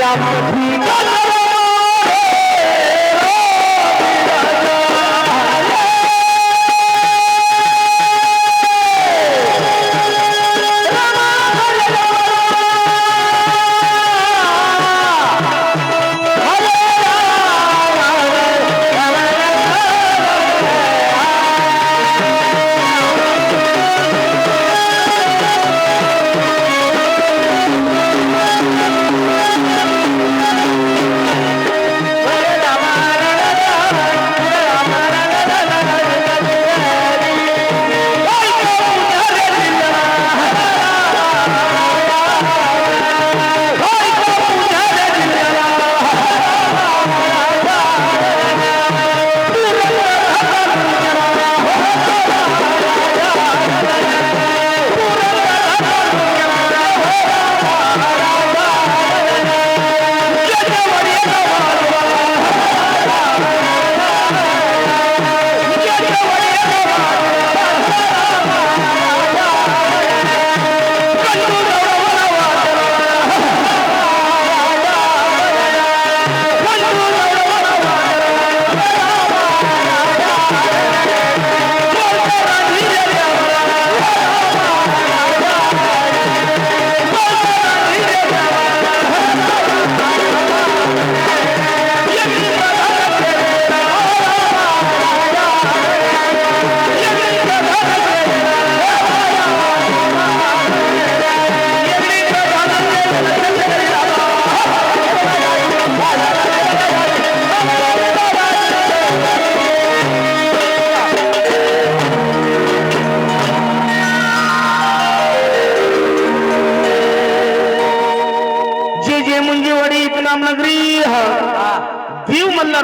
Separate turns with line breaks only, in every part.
পাইলাম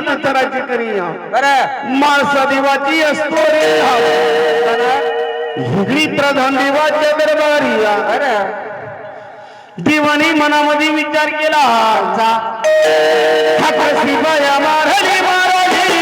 राज्य करी माळसा देवाची असतो रे हिगडी प्रधान देवाच्या दरबारी देवानी मनामध्ये विचार केला शिवाया मारली महाराजी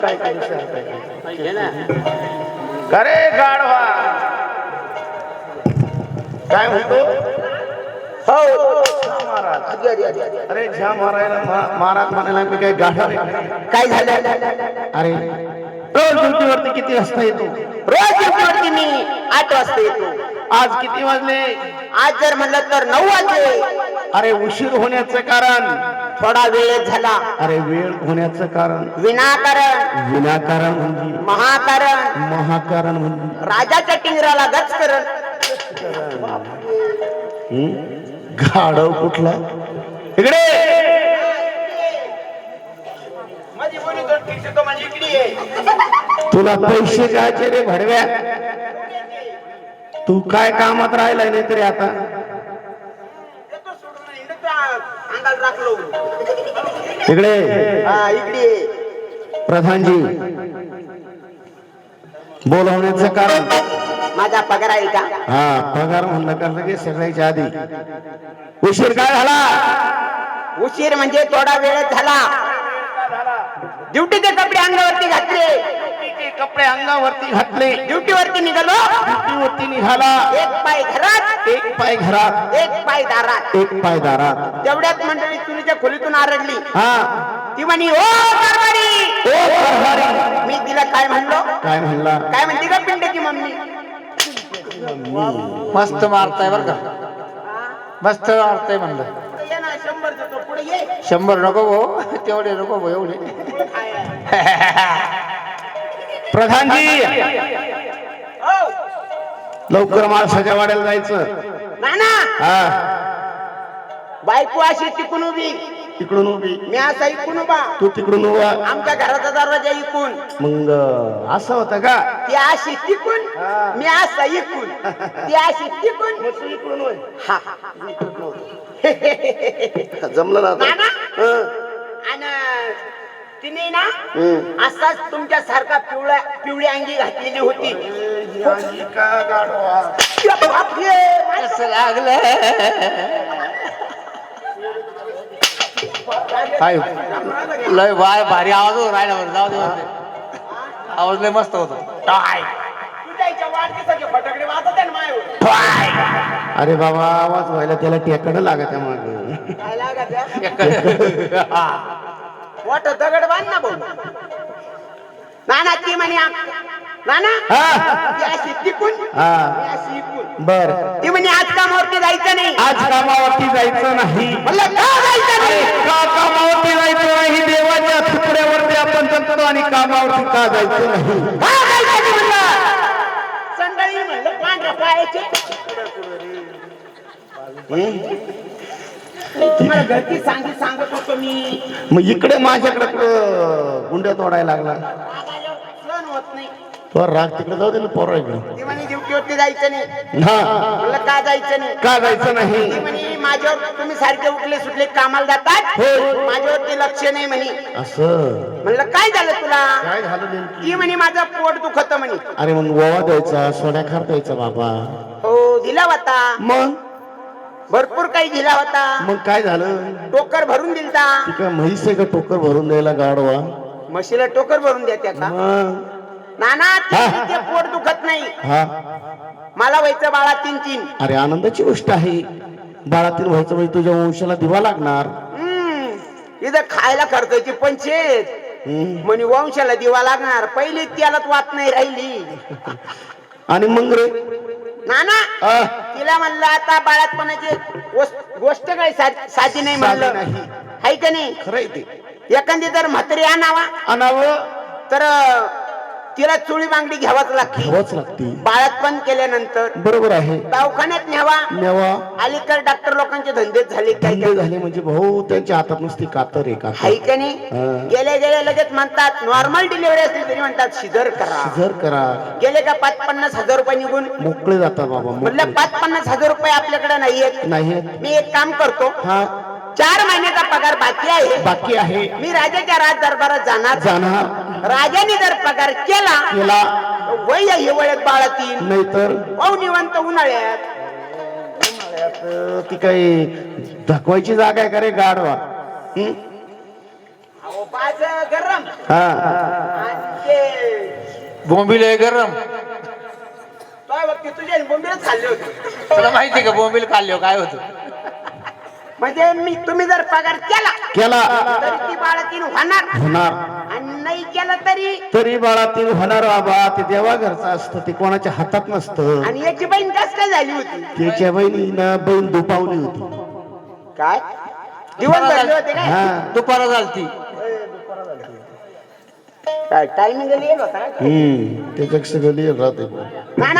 काय काय अरे गाढवा. काय म्हणतो? हो. महाराज अरे झ्या मारायला महाराज म्हणायला मी काय गाढा
काय झालं?
अरे रोज ड्युटीवरती किती वाजता येतो?
रोज ड्युटीवरती मी आठ वाजता येतो.
आज किती वाजले?
आज जर म्हणलं तर नऊ वाजले.
अरे उशीर होण्याचं कारण?
थोडा वेळ झाला.
अरे वेळ होण्याचं कारण?
विनाकारण.
विनाकारण म्हणजे?
महाकारण.
महाकारण म्हणजे?
राजाच्या टिंगराला गच करण
हं? गाढव कुठला? इकडे! तुला पैसे घ्यायचे रे भडव्या. तू काय कामात राहिलाय नाही तरी आता? इकडे.
हा, इकडे.
प्रधानजी. बोलवण्याचं कारण?
माझा पगार आहे का?
हा पगार म्हणलं का लगेच सगळ्याच्या आधी. उशीर काय झाला?
उशीर म्हणजे थोडा वेळ झाला. ड्युटीचे कपडे अंगावरती घातले.
कपडे अंगावरती घातले.
ड्युटीवरती निघालो.
ड्युटीवरती निघाला.
एक पाय घरात.
एक पाय घरात.
एक पाय दारात.
एक पाय दारात.
तेवढ्यात मंडळी चुलीच्या खोलीतून आरडली.
हा.
ती म्हणी ओ कारभारी!
ओ कारभारी!
मी तिला काय म्हणलो?
काय म्हणला?
काय म्हणते का पिंडची मम्मी?
मस्त मारताय बर का. मस्त मारताय म्हणलं.
शंभर
नको भाऊ. तेवढे नको भाऊ एवढे.
प्रधानजी! लवकर माणसाच्या वाड्याला जायचं.
नाना!
हा.
बायको अशी टिकून उभी.
तिकडून उभी.
मी असा इकून उभा.
तू तिकडून उभा.
आमच्या घराचा दरवाजा इकून.
मग असं होतं का?
ती अशी टिकून
हा.
मी असा इकून. ती अशी टिकून
इकडून होय.
हा.
जमलं ना आता?
नाना?
हं.
आणि तिने ना. असाच तुमच्या सारखा पिवळ्या पिवळी अंगी घातलेली होती.
लागलं? काय? लय बाय भारी आवाज होतो राहिला बरं जाऊ दे. आवाज लय मस्त होतो.
टाय. तुझ्या इच्या वाढदिवसाचे फटाकडे वाजत आहे ना माय
अरे बाबा आवाज व्हायला त्याला टेकडं लागत आहे माग.
काय लागायचं मोठं दगड बांध ना भाऊ. नाना ती म्हणे आ- नाना
हा.
ती अशी टिकून
हा.
मी अशी इकून.
बर.
ती म्हणे आज कामावरती जायचं नाही.
आज कामावरती जायचं नाही.
म्हणलं का जायचं नाही?
का कामावरती जायचं नाही? देवाच्या तुकड्यावरती आपण जगतो आणि कामावरती का जायचं नाही?
का जायचं नाही म्हणलं? संध्याकाळी म्हणलं पांढऱ्या पायाचे. तुम्हाला घरची सांगी सांगत होतो मी.
मग इकडे माझ्याकडे कुठं गुंड्या तोडायला लागला?
सण होत नाही.
तो राग तिकडे जाऊ दे ना पोरा इकडे.
ती म्हणे ड्युटीवरती जायचं नाही.
हा.
म्हणलं का जायचं नाही?
का जायचं नाही?
ती म्हणे माझ्यावर तुम्ही सारखे उठले सुटले कामाला जातात.
हो.
माझ्यावरती लक्ष नाही म्हणे.
असं.
म्हणलं काय झालं तुला?
काय झालं नेमकी?
ती म्हणे माझं पोट दुखत म्हणे.
अरे मग गोवा द्यायचा सोड्या खार द्यायचा बाबा.
हो दिला होता.
मग?
भरपूर काही दिला होता.
मग काय झालं?
टोकर भरून दिलता.
ती काय म्हैस आहे का टोकर भरून द्यायला गाडवा
म्हशीला टोकर भरून का
मग?
नाना ती
हा.
पोट दुखत नाही.
हा.
मला व्हायचं बाळा तीन तीन.
अरे आनंदाची गोष्ट आहे. बाळातील व्हायचं म्हणजे तुझ्या वंशाला दिवा लागणार.
हम्म. इथं खायला खर्चाची पंचायत
हम्म.
म्हणे वंशाला दिवा लागणार. पहिली त्याला वाट नाही राहिली.
आणि मग रे?
नाना
आ,
तिला म्हणलं आता बाळातपणाची गोष्ट- काही साधी नाही म्हणलं.
नाही.
हाय का नाही?
खरंय ते.
एखादी जर म्हातारी आणावा
अनाव
तर तिला चुळी बांगडी घ्यावाच लागते.
घ्यावंच लागते.
बाळातपण केल्यानंतर
बरोबर आहे.
दवाखान्यात न्यावा.
नेवा
अलीकडे डॉक्टर लोकांचे धंदेच झाले काय
धंदे झाले म्हणजे भाऊ त्यांच्या हातात नुसती कातर आहे
हाय का नाही?
हा.
गेले गेले लगेच म्हणतात नॉर्मल डिलिव्हरी असली तरी म्हणतात शिजर करा.
जर करा.
गेले का पाच पन्नास हजार रुपये निघून?
मोकळे जातात बाबा
म्हणलं
मोकळे.
पाच पन्नास हजार रुपये आपल्याकडे नाहीयेत.
नाही
मी एक काम करतो.
हा.
चार महिन्याचा पगार बाकी आहे.
बाकी आहे.
मी राजाच्या राज दरबारात जाणार.
जाणार.
राजाने जर पगार केला
केला.
वय हिवाळ्यात बाळातील.
नाहीतर?
पाऊ निवांत उन्हाळ्यात.
ती काही धकवायची जागा आहे का रे गाडवा हं?
अहो, गरम.
हा.
आणि ते
बोंबील आहे गरम.
तो बघते तुझे बोंबीलच खाल्ले होते.
तुला माहिती का बोंबील खाल्ले काय होतं?
म्हणजे मी तुम्ही जर पगार केला
केला.
तरी ती बाळातीन होणार.
होणार.
आणि नाही केला तरी
तरी बाळातील होणार बाबा. ते देवा घरचं असतं ते कोणाच्या हातात नसतं.
आणि याची बहीण कस काय झाली होती?
त्याच्या बहिणीनं बहीण दुपावली होती.
काय? दिवस भरले होते काय?
हा.
दुपारा झालती.
टायमिंग येईल होता
हम्म राहते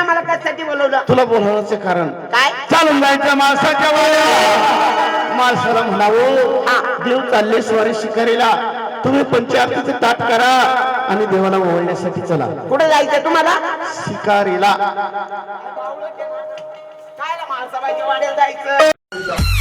मला कशासाठी बोलवलं.
तुला बोलवण्याचं कारण.
काय?
चालून जायचं माणसाच्या वाड्या माणसाला म्हणावं देव चालले स्वारी शिकारीला. तुम्ही पंचायतीचं ताट करा आणि देवाला ओवळण्यासाठी चला.
कुठे जायचं तुम्हाला?
शिकारीला.
जायचं?